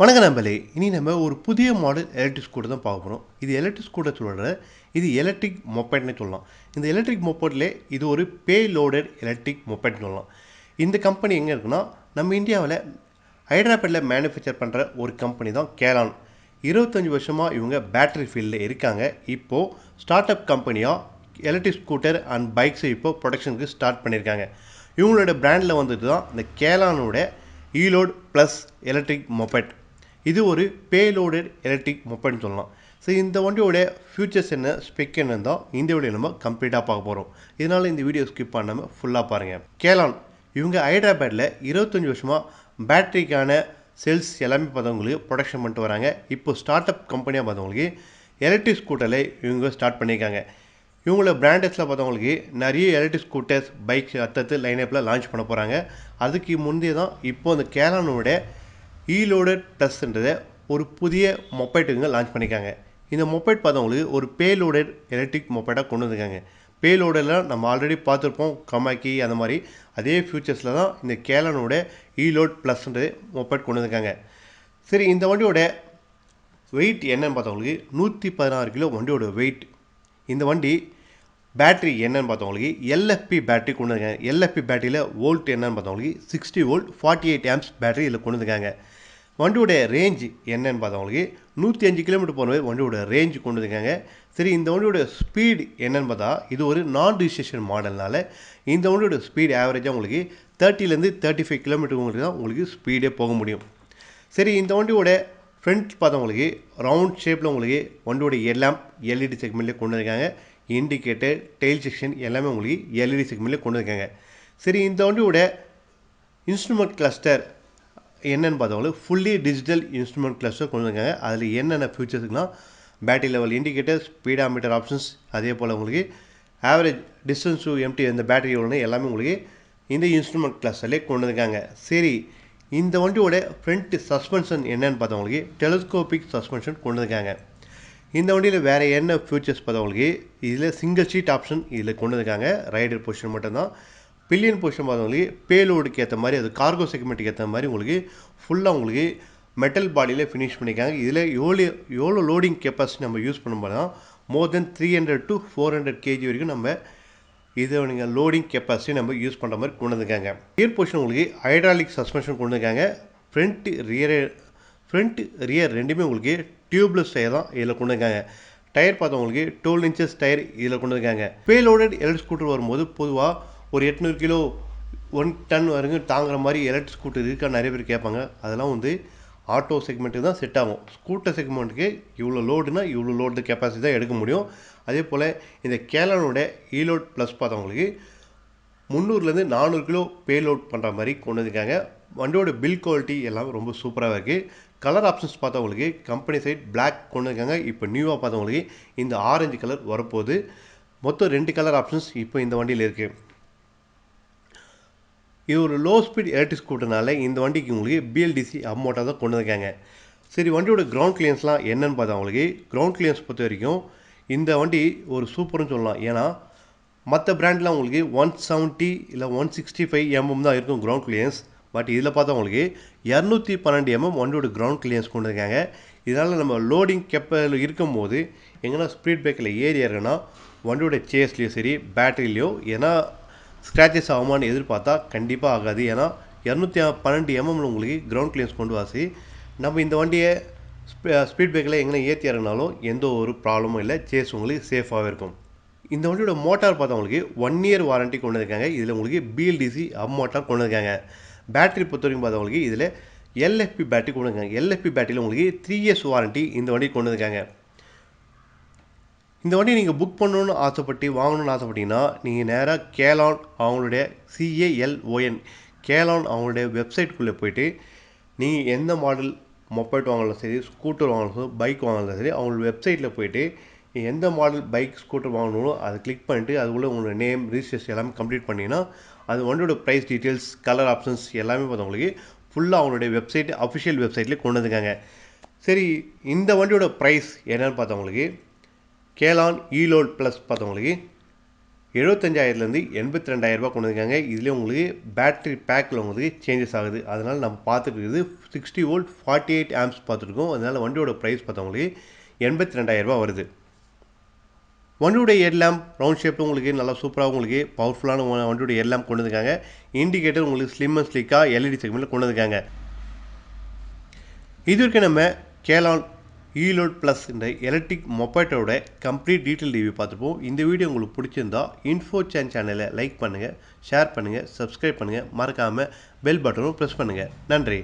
வணக்கம் நம்பளே இனி நம்ம ஒரு புதிய மாடல் எலக்ட்ரிக் ஸ்கூட்டர் தான் பார்க்க போகிறோம் இது எலக்ட்ரிக் ஸ்கூட்டர் சொல்கிற இது எலக்ட்ரிக் மொப்பைட்னு சொல்லலாம். இந்த எலக்ட்ரிக் மொப்பேட்டில் இது ஒரு பே லோடட் எலக்ட்ரிக் மொப்பேட்னு சொல்லலாம். இந்த கம்பெனி எங்கே இருக்குன்னா நம்ம இந்தியாவில் ஹைதராபாத்தில் மேனுஃபேக்சர் பண்ணுற ஒரு கம்பெனி தான் கேலான். இருபத்தஞ்சி வருஷமாக இவங்க பேட்டரி ஃபீல்டில் இருக்காங்க. இப்போது ஸ்டார்ட் அப் கம்பெனியாக எலக்ட்ரிக் ஸ்கூட்டர் அண்ட் பைக்ஸை இப்போது ப்ரொடக்ஷனுக்கு ஸ்டார்ட் பண்ணியிருக்காங்க இவங்களோட பிராண்டில் வந்துட்டு தான் இந்த கேலானோட ஈலோட் ப்ளஸ் எலக்ட்ரிக் மொபைட் இது ஒரு பேலோடட் எலக்ட்ரிக் மொப்பைன்னு சொல்லலாம். ஸோ இந்த வண்டியோட ஃபியூச்சர்ஸ் என்ன ஸ்பெக் என்னன்னு தான் இந்த வீடியோ நம்ம கம்ப்ளீட்டாக பார்க்க போகிறோம் இதனால் இந்த வீடியோ ஸ்கிப் பண்ணாமல் ஃபுல்லாக பாருங்கள் கேலான் இவங்க ஹைதராபாத்தில் இருபத்தஞ்சி வருஷமாக பேட்டரிக்கான செல்ஸ் எல்லாமே பார்த்தவங்களுக்கு ப்ரொடக்ஷன் பண்ணிட்டு வராங்க. இப்போ ஸ்டார்ட் அப் கம்பெனியாக பார்த்தவங்களுக்கு எலக்ட்ரிக் ஸ்கூட்டரில் இவங்க ஸ்டார்ட் பண்ணியிருக்காங்க. இவங்களோட பிராண்டஸில் பார்த்தவங்களுக்கு நிறைய எலக்ட்ரிக் ஸ்கூட்டர்ஸ் பைக்ஸ் அத்தத்து லைனப்பில் லான்ச் பண்ண போகிறாங்க அதுக்கு முந்தைய தான் இப்போ அந்த கேலானோட ஈலோடட் டஸ்ன்றத ஒரு புதிய மொப்பைட்டுங்க லான்ச் பண்ணியிருக்காங்க இந்த மொபைட் பார்த்தவங்களுக்கு ஒரு பேலோடட் எலக்ட்ரிக் மொபைட்டாக கொண்டு வந்திருக்காங்க. பேலோடெல்லாம் நம்ம ஆல்ரெடி பார்த்துருப்போம் கமாக்கி அந்த மாதிரி. அதே ஃபியூச்சர்ஸில் தான் இந்த கேலனோட ஈலோட் ப்ளஸ்ன்றது மொபைட் கொண்டு வந்திருக்காங்க. சரி இந்த வண்டியோட வெயிட் என்னன்னு பார்த்தவங்களுக்கு நூற்றி பதினாறு கிலோ வண்டியோட வெயிட் இந்த வண்டி பேட்ரி என்னன்னு பார்த்தவங்களுக்கு எல்எஃப்பி பேட்டரி கொண்டு வந்திருக்காங்க. எல்எஃப்பி பேட்டரியில் வோல்ட் என்னன்னு பார்த்தவங்களுக்கு sixty volt forty eight amps battery இதில் கொண்டு வந்திருக்காங்க. வண்டியுடைய ரேஞ்சு என்னன்னு பார்த்தவங்களுக்கு நூற்றி அஞ்சு கிலோமீட்டர் போகிற வண்டியோட ரேஞ்ச் கொண்டு வந்துருக்காங்க. சரி இந்த வண்டியோட ஸ்பீடு என்னென்னு பார்த்தா இது ஒரு நான் ரிஜிஸ்ட்ரேஷன் மாடல்னால இந்த வண்டியோட ஸ்பீடு ஆவரேஜாக உங்களுக்கு தேர்ட்டிலேருந்து தேர்ட்டி ஃபைவ் கிலோமீட்டர் உங்களுக்கு தான் உங்களுக்கு ஸ்பீடே போக முடியும். சரி இந்த வண்டியோட ஃப்ரண்ட் பார்த்தவங்களுக்கு ரவுண்ட் ஷேப்பில் உங்களுக்கு வண்டியோட எல்லாம் எல்இடி செக்மெண்ட்லேயே கொண்டு வந்திருக்காங்க. இண்டிகேட்டர் டெயில் செக்ஷன் எல்லாமே உங்களுக்கு எல்இடி செக்மெண்ட்லேயே கொண்டு வந்திருக்காங்க. சரி இந்த வண்டியோட இன்ஸ்ட்ருமெண்ட் கிளஸ்டர் என்னென்னு பார்த்தவங்களுக்கு ஃபுல்லி டிஜிட்டல் இன்ஸ்ட்ருமெண்ட் கிளஸ்டர் கொண்டு வந்திருக்காங்க. அதில் என்னென்ன ஃபியூச்சர்ஸ்னால் battery level indicator speedometer options அதே போல் உங்களுக்கு ஆவரேஜ் டிஸ்டன்ஸ் டு எம்டி இந்த பேட்டரி எவ்வளோன்னு எல்லாமே உங்களுக்கு இந்த இன்ஸ்ட்ருமெண்ட் கிளஸ்டர்லேயே கொண்டு வந்திருக்காங்க. சரி இந்த வண்டியோட ஃப்ரண்ட் சஸ்பென்ஷன் என்னன்னு பார்த்தவங்களுக்கு டெலஸ்கோபிக் சஸ்பென்ஷன் கொண்டு வந்திருக்காங்க. இந்த வண்டியில் வேறு என்ன ஃபியூச்சர்ஸ் பார்த்தவங்களுக்கு இதில் சிங்கிள் சீட் ஆப்ஷன் இதில் கொண்டு வந்திருக்காங்க. ரைடர் பொசிஷன் மட்டும்தான். பில்லியன் பொசிஷன் பார்த்தவங்களுக்கு பேலோடுக்கு ஏற்ற மாதிரி அது கார்கோ செக்மெண்ட்டுக்கு ஏற்ற மாதிரி உங்களுக்கு ஃபுல்லாக உங்களுக்கு மெட்டல் பாடியில் ஃபினிஷ் பண்ணிக்காங்க இதில் எவ்வளோ எவ்வளோ லோடிங் கெப்பாசிட்டி நம்ம யூஸ் பண்ணும்போது more than three hundred to four hundred kg வரைக்கும் நம்ம இதை நீங்கள் லோடிங் கெப்பாசிட்டி நம்ம யூஸ் பண்ணுற மாதிரி கொண்டு வந்துருக்காங்க. ரியர் பொசிஷன் உங்களுக்கு ஹைட்ராலிக் சஸ்பென்ஷன் கொண்டு வந்துருக்காங்க. ஃப்ரண்ட் ரியர் ஃப்ரண்ட் ரியர் ரெண்டுமே உங்களுக்கு டியூப்லெஸ் டயர் தான் இதில் கொண்டு வந்திருக்காங்க. டயர் பார்த்தவங்களுக்கு டுவெல் இன்ச்சஸ் டயர் இதில் கொண்டு பே லோடெட் எலக்ட்ரிக் ஸ்கூட்டர் வரும்போது பொதுவாக ஒரு எட்நூறு கிலோ ஒன் டன் வரைக்கும் தாங்குற மாதிரி எலக்ட்ரிக் ஸ்கூட்டர் இருக்கா நிறைய பேர் கேட்பாங்க. அதெல்லாம் வந்து ஆட்டோ செக்மெண்ட்டுக்கு தான் செட் ஆகும். ஸ்கூட்டர் செக்மெண்ட்டுக்கு இவ்வளோ லோடுனா இவ்வளோ லோடு கெப்பாசிட்டி தான் எடுக்க முடியும். அதே போல் இந்த கேலனோட ஈலோட் ப்ளஸ் பார்த்தவங்களுக்கு முந்நூறுலேருந்து நானூறு கிலோ பேலோட் பண்ணுற மாதிரி கொண்டு வந்திருக்காங்க. வண்டியோட பில் குவாலிட்டி எல்லாம் ரொம்ப சூப்பராக இருக்குது கலர் ஆப்ஷன்ஸ் பார்த்தவங்களுக்கு கம்பெனி சைட் பிளாக் கொண்டு வந்திருக்காங்க. இப்போ நியூவாக பார்த்தவங்களுக்கு இந்த ஆரஞ்சு கலர் வரப்போகுது. மொத்தம் ரெண்டு கலர் ஆப்ஷன்ஸ் இப்போ இந்த வண்டியில் இருக்குது இது ஒரு லோ ஸ்பீட் எலக்ட்ரிக் ஸ்கூட்டர்னால இந்த வண்டிக்கு உங்களுக்கு பிஎல்டிசி அமௌண்ட்டாக தான் கொண்டு வந்திருக்காங்க. சரி வண்டியோட கிரவுண்ட் கிளியன்ஸ்லாம் என்னென்னு பார்த்தா அவங்களுக்கு கிரவுண்ட் கிளியன்ஸ் பொறுத்த வரைக்கும் இந்த வண்டி ஒரு சூப்பர்னு சொல்லலாம். ஏன்னா மற்ற பிராண்டில் உங்களுக்கு ஒன் செவன்ட்டி இல்லை ஒன் சிக்ஸ்டி ஃபைவ் எம்எம் தான் இருக்கும் கிரவுண்ட் கிளியன்ஸ் பட் இதில் பார்த்தா உங்களுக்கு இரநூத்தி பன்னெண்டு எம்எம் வண்டியோட கிரவுண்ட் கிளியன்ஸ் கொண்டு இருக்காங்க இதனால் நம்ம லோடிங் கெப்பில் இருக்கும்போது எங்கன்னா ஸ்பீட் பிரேக்கில் ஏறி இறங்கினா வண்டியோட சேஸ்லேயோ சரி பேட்டரிலையோ ஏன்னா ஸ்க்ராச்சஸ் ஆகுமான்னு எதிர்பார்த்தா கண்டிப்பாக ஆகாது. ஏன்னா இரநூத்தி பன்னெண்டு எம்எம்ல உங்களுக்கு கிரவுண்ட் கிளியன்ஸ் கொண்டு வாசி. நம்ம இந்த வண்டியை ஸ்பீட் பிரேக்கில் எங்கே ஏற்றி இறங்கினாலும் எந்த ஒரு ப்ராப்ளமும் இல்லை. சேஸ் உங்களுக்கு சேஃபாகவே இருக்கும். இந்த வண்டியோட மோட்டார் பார்த்தவங்களுக்கு ஒன் இயர் வாரண்ட்டி கொண்டு இருக்காங்க இதில் உங்களுக்கு பிஎல்டிசி அப் மோட்டார் கொண்டு இருக்காங்க பேட்டரி பொறுத்த வரைக்கும் பார்த்தவங்களுக்கு இதில் எல்எஃப்பி பேட்டரி கொண்டு இருக்காங்க எல்எஃப்பி பேட்டரியில் உங்களுக்கு த்ரீ இயர்ஸ் வாரண்ட்டி இந்த வண்டி கொண்டு இருக்காங்க இந்த வண்டி நீங்கள் புக் பண்ணணும்னு ஆசைப்பட்டு வாங்கணும்னு ஆசைப்பட்டீங்கன்னா நீங்கள் நேராக கேலான் அவங்களுடைய சிஏஎல்ஓஎன் கேலான் அவங்களுடைய வெப்சைட்குள்ளே போயிட்டு நீங்கள் எந்த மாடல் மொபைட் வாங்கலாம் சரி ஸ்கூட்டர் வாங்கலாம் சரி பைக் வாங்கலாம் சரி அவங்களோட வெப்சைட்டில் போயிட்டு எந்த மாடல் பைக் ஸ்கூட்டர் வாங்கணுமோ அதை கிளிக் பண்ணிட்டு அதுக்குள்ளே உங்களோட நேம் ரிஜிஸ்ட்ரேஷன் எல்லாமே கம்ப்ளீட் பண்ணிங்கன்னா அது வண்டியோட ப்ரைஸ் டீட்டெயில்ஸ் கலர் ஆப்ஷன்ஸ் எல்லாமே பார்த்தவங்களுக்கு ஃபுல்லாக அவங்களுடைய வெப்சைட் அஃபிஷியல் வெப்சைட்லேயே கொண்டு வந்துருக்காங்க. சரி இந்த வண்டியோட ப்ரைஸ் என்னென்னு பார்த்தவங்களுக்கு கேலான் ஈலோல் ப்ளஸ் பார்த்தவங்களுக்கு எழுபத்தஞ்சாயிரத்துலேருந்து எண்பத்தி ரெண்டாயிரரூபா கொண்டு வந்திருக்காங்க. இதுலேயே உங்களுக்கு பேட்ரி பேக்கில் உங்களுக்கு சேஞ்சஸ் ஆகுது. அதனால் நம்ம பார்த்துட்டு sixty volt forty eight amps பார்த்துருக்கோம் அதனால் வண்டியோட ப்ரைஸ் பார்த்தவங்களுக்கு எண்பத்தி ரெண்டாயிரரூபா வருது. வண்டியோட எல்லாம் ரவுண்ட் ஷேப்பில் உங்களுக்கு நல்லா சூப்பராக உங்களுக்கு பவர்ஃபுல்லான வண்டியோட எல்லாம் கொண்டு வந்திருக்காங்க. இண்டிகேட்டர் உங்களுக்கு ஸ்லிம் அண்ட் ஸ்லிக்காக எல்இடி செக்மெண்ட்டில் கொண்டு வந்திருக்காங்க. இது வரைக்கும் நம்ம கேலான் ஈலோட் ப்ளஸ் இந்த எலக்ட்ரிக் மொபைட்டோட கம்ப்ளீட் டீட்டெயில் ரிவ்யூ பார்த்துப்போம் இந்த வீடியோ உங்களுக்கு பிடிச்சிருந்தா இன்ஃபோ சேன் சேனலை லைக் பண்ணுங்கள் ஷேர் பண்ணுங்கள் சப்ஸ்கிரைப் பண்ணுங்கள் மறக்காமல் பெல் பட்டனும் ப்ரெஸ் பண்ணுங்கள் நன்றி.